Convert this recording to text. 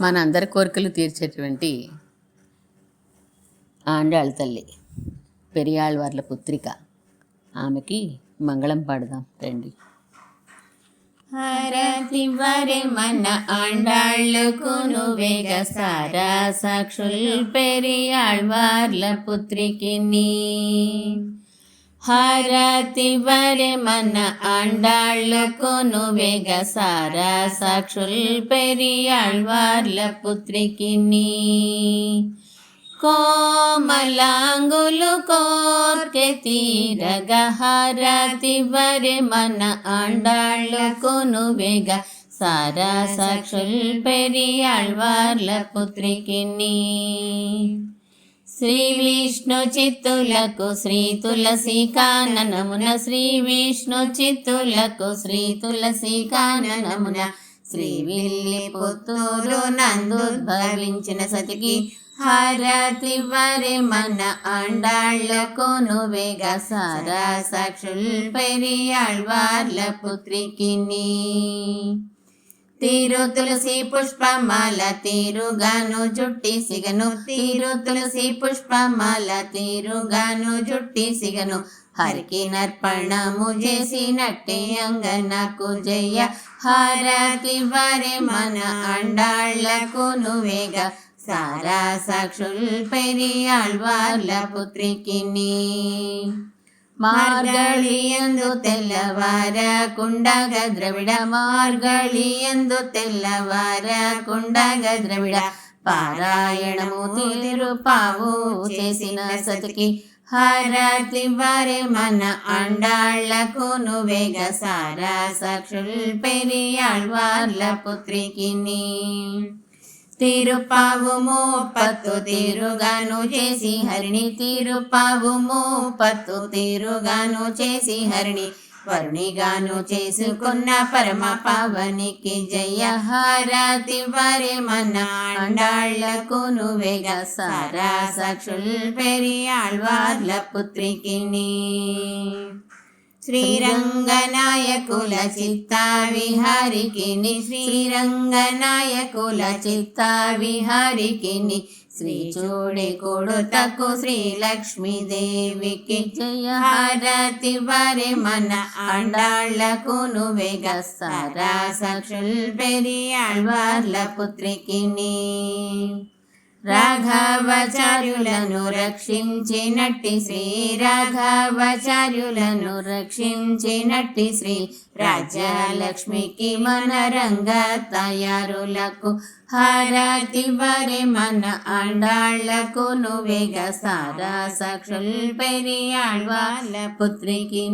మన అందరి కోరికలు తీర్చేటువంటి ఆండాళ్ళ తల్లి పెరియాళ్ళవార్ల పుత్రిక. ఆమెకి మంగళం పాడదాం రండి. హారతి వరే మన ఆండాళ్ళకును వేగ సారా సాక్షుల్ పెరియాళ్వార్ల పుత్రికి హరతి వరి మన ఆండాళ్ళకును వేగ సారా సాక్షుల్ పెరియాళ్వార్ల పుత్రికి కోమలాంగులు కోర్కె తీరగహారతి వరి మన ఆండాళ్ళకును వేగ సారా సాక్షుల్ పెరియాళ్వార్ల పుత్రికి శ్రీ విష్ణు చిత్తులకు శ్రీ తులసి కాననమున శ్రీ విష్ణు చిత్తులకు శ్రీ తులసి కాననమున శ్రీ విల్లి పుత్తూరు నందుద్భవించిన సతికి హారతి వరి మన ఆండాళ్ళకును నువ్వేగా సారా సాక్షుల్ పెరియాళ్వార్ల పుత్రికి తీరు తులసి పుష్పమాల తీరుగాను జుట్టి సిగను. తీరు తులసి పుష్పమాల తీరుగాను జుట్టి సిగను. హరికి నర్పణము చేసినట్టే అంగనకు జయ. హారతి వరే మన అండాళ్ళకు నువ్వేగ. సారా సాక్షుల్ పెరియాళ్వార్ల పుత్రికి మార్గళియందు తెల్లవార కుండగ ద్రవిడ మార్గళియందు తెల్లవార కుండగ ద్రవిడ. పారాయణము తిరుపావు చేసిన సతికి హారతి వారి మన అండాళ్ళకు నువ్వేగ సారా సాక్షుల్ పెరియాళ్వార్ల పుత్రికి తిరుపావుము పత్తు తీరుగాను చేసి హరిణి తిరుపావుము పత్తు తీరుగాను చేసి హరిణి వరుణిగాను చేసుకున్న పరమ పావనికి జయ హారతి వరే మన అండాళ్ళకు నువ్వేగ సారా సాక్షుల్ పెరియాళ్వార్ల పుత్రికిని శ్రీరంగనాయకుల చిత్త విహారికిని శ్రీరంగనాయకుల చిత్త విహారికిని శ్రీ చూడి కొడుతకు శ్రీ లక్ష్మీదేవికి జయ హారతి వరి మన అండాళ్ళకు నువ్వేగ సారా సాక్షుల్ పెరియాళ్వార్ల పుత్రికిని. రాఘవచార్యులను రక్షించినట్టి శ్రీ రాఘవచార్యులను రక్షించినట్టి శ్రీ రాజ్యలక్ష్మికి మనరంగ తయారులకు హారతి వరే మన అండాళ్ళకు నువ్వేగ సారా సాక్షుల్ పెరియాళ్వార్ల పుత్రికి